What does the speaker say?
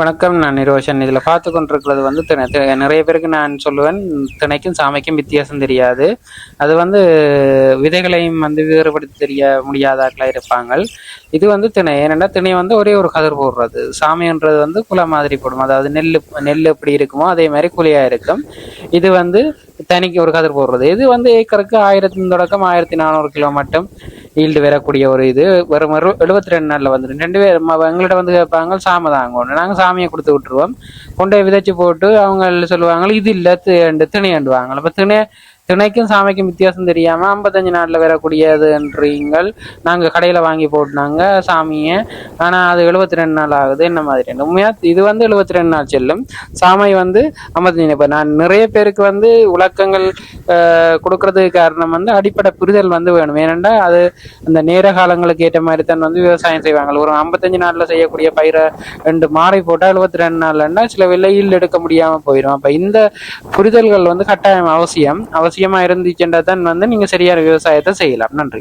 வணக்கம் நான் நிரோஷன் இதில் பார்த்து கொண்டிருக்கிறது வந்து திணை நிறைய பேருக்கு நான் சொல்லுவேன் திணைக்கும் சாமைக்கும் வித்தியாசம் தெரியாது. அது வந்து விதைகளையும் வந்து வேறுபடுத்தி தெரிய முடியாதாக்களாக இருப்பாங்க இது வந்து திணை ஏனென்னா திணை வந்து ஒரே ஒரு கதிர் போடுறது. சாமின்றது வந்து குலை மாதிரி போடும். அதாவது நெல் நெல் எப்படி இருக்குமோ அதே மாதிரி குழியாக இருக்கும். இது வந்து தனிக்கு ஒரு கதிர் போடுறது. இது வந்து ஏக்கருக்கு ஆயிரத்தி தொடக்கம் ஆயிரத்தி நானூறு கிலோ மட்டும். ஈல்டு வரக்கூடிய ஒரு இது வெறும் எழுபத்தி ரெண்டு நாளில் வந்துடும் ரெண்டு பேர் எங்கள்கிட்ட வந்து கேட்பாங்க சாமை தாங்க நாங்கள் சாமியை கொடுத்து விட்டுருவோம். கொண்டு போய் விதைச்சு போட்டு அவங்க சொல்லுவாங்க இது இல்லை திணையாண்டுவாங்க அப்போ திணை திணைக்கும் சாமைக்கும் வித்தியாசம் தெரியாமல் ஐம்பத்தஞ்சு நாளில் வரக்கூடியதுன்றீங்கள். நாங்கள் கடையில் வாங்கி போட்டுனாங்க சாமியை. ஆனால் அது எழுபத்தி ரெண்டு நாள் ஆகுது. என்ன மாதிரி உண்மையாக இது வந்து எழுபத்தி ரெண்டு நாள் செல்லும். சாமை வந்து ஐம்பத்தஞ்சு இப்போ நான் நிறைய பேருக்கு வந்து விளக்கங்கள் கொடுக்கறதுக்கு காரணம் வந்து அடிப்படை புரிதல் வந்து வேணும். ஏனெண்டா அது அந்த நேர காலங்களுக்கு ஏற்ற மாதிரி தான் வந்து விவசாயம் செய்வாங்க. ஒரு ஐம்பத்தஞ்சு நாளில் செய்யக்கூடிய பயிரை ரெண்டு மாறி போட்டால் எழுபத்தி ரெண்டு நாள்லன்னா சில விலையில் எடுக்க முடியாமல் போயிடும் அப்போ இந்த புரிதல்கள் வந்து கட்டாயம் அவசியம். அவசியம் விஷயமா இருந்துச்சுன்றா தான் வந்து நீங்கள் சரியான விவசாயத்தை செய்யலாம். நன்றி.